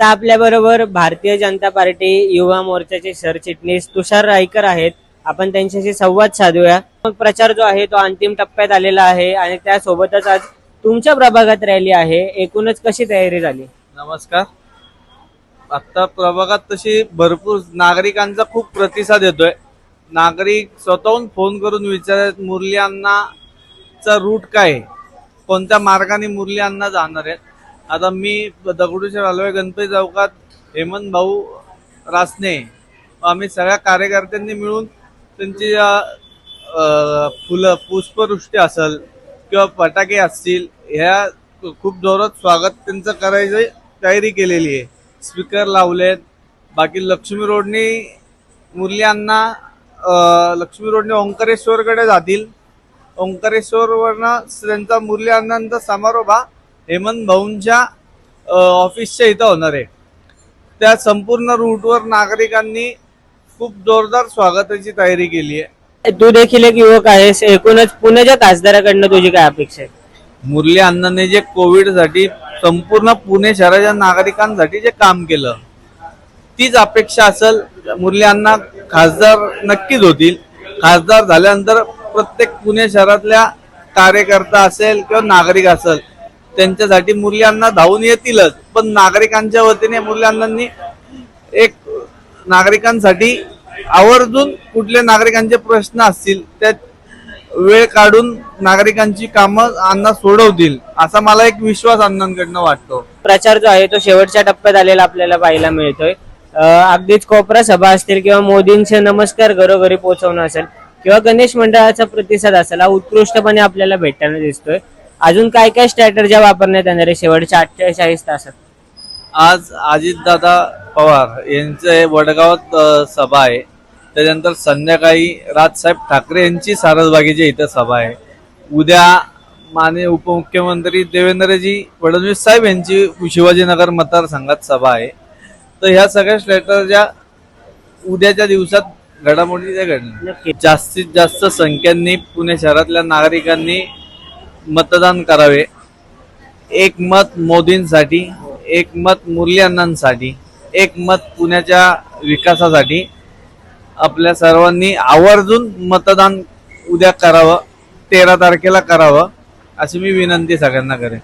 आता आपल्याबरोबर भारतीय जनता पार्टी युवा मोर्चाचे सरचिटणीस तुषार रायकर आहेत. आपण त्यांच्याशी संवाद साधूया. मग प्रचार जो आहे तो अंतिम टप्प्यात आलेला आहे आणि त्यासोबतच आज तुमच्या प्रभागात रॅली आहे. एकूणच कशी तयारी झाली? नमस्कार. आता प्रभागात तशी भरपूर नागरिकांचा खूप प्रतिसाद येतोय. नागरिक स्वतःहून फोन करून विचारत मुरली अण्णाचा रूट काय आहे? कोणत्या मार्गाने मुरली अण्णा जाणार आहेत? आता मी दगडूशेठ हलवाई गणपती चौकात हेमंत भाऊ रासने आम्ही सगळ्या कार्यकर्त्यांनी मिळून त्यांची फुलं पुष्पवृष्टी असेल किंवा फटाके असतील ह्या खूप जोरात स्वागत त्यांचं करायची तयारी केलेली आहे. स्पीकर लावलेत. बाकी लक्ष्मी रोडनी मुरली अण्णा लक्ष्मी रोडने ओंकारेश्वरकडे जातील. ओंकारेश्वरवरनं त्यांचा मुरली अण्णांचा समारोप हा हेमंत भाऊंच्या ऑफिसच्या इथं होणार आहे. त्या संपूर्ण रूटवर नागरिकांनी खूप जोरदार स्वागताची तयारी केली आहे. तू देखील एक युवक आहेस. एकूणच पुण्याच्या खासदाराकडनं तुझी काय अपेक्षा आहे? मुरली अण्णांनी जे कोविडसाठी संपूर्ण पुणे शहराच्या नागरिकांसाठी जे काम केलं तीच अपेक्षा असेल. मुरली अण्णा खासदार नक्कीच होतील. खासदार झाल्यानंतर प्रत्येक पुणे शहरातल्या कार्यकर्ता असेल किंवा नागरिक असेल त्यांच्यासाठी मुरली धावून येतीलच. पण नागरिकांच्या वतीने मुरली एक नागरिकांसाठी आवर्जून कुठले नागरिकांचे प्रश्न असतील त्यात वेळ काढून नागरिकांची कामं अण्णा सोडवतील असा मला एक विश्वास अण्णांकडनं वाटतो. प्रचार जो आहे तो शेवटच्या टप्प्यात आलेला आपल्याला पाहायला मिळतोय. अगदीच कोपरा सभा असतील किंवा मोदींचे नमस्कार घरोघरी पोहोचवणं असेल किंवा गणेश मंडळाचा प्रतिसाद असेल हा उत्कृष्टपणे आपल्याला भेटताना दिसतोय. अजून काय काय स्ट्रॅटर्ज्या वापरण्यात येणार आहे शेवटच्या अठ्ठेचाळीस तासात? आज अजितदादा पवार यांचे वडगावात अ, सभा आहे. त्याच्यानंतर संध्याकाळी राजसाहेब ठाकरे यांची सारसबागेच्या इथं सभा आहे. उद्या माननीय उपमुख्यमंत्री देवेंद्रजी फडणवीस साहेब यांची शिवाजीनगर मतदारसंघात सभा आहे. तर ह्या सगळ्या स्ट्रॅटर्ज्या उद्याच्या दिवसात घडामोडी त्या घडणार. नक्की. जास्तीत जास्त संख्यांनी पुणे शहरातल्या नागरिकांनी मतदान करावे. एक मत मोदींसाठी एक मत मुरलीअण्णांसाठी एक मत पुण्याच्या विकासासाठी आपल्या सर्वांनी आवर्जून मतदान उद्या करावं तेरा तारखेला करावं अशी मी विनंती सगळ्यांना करेन.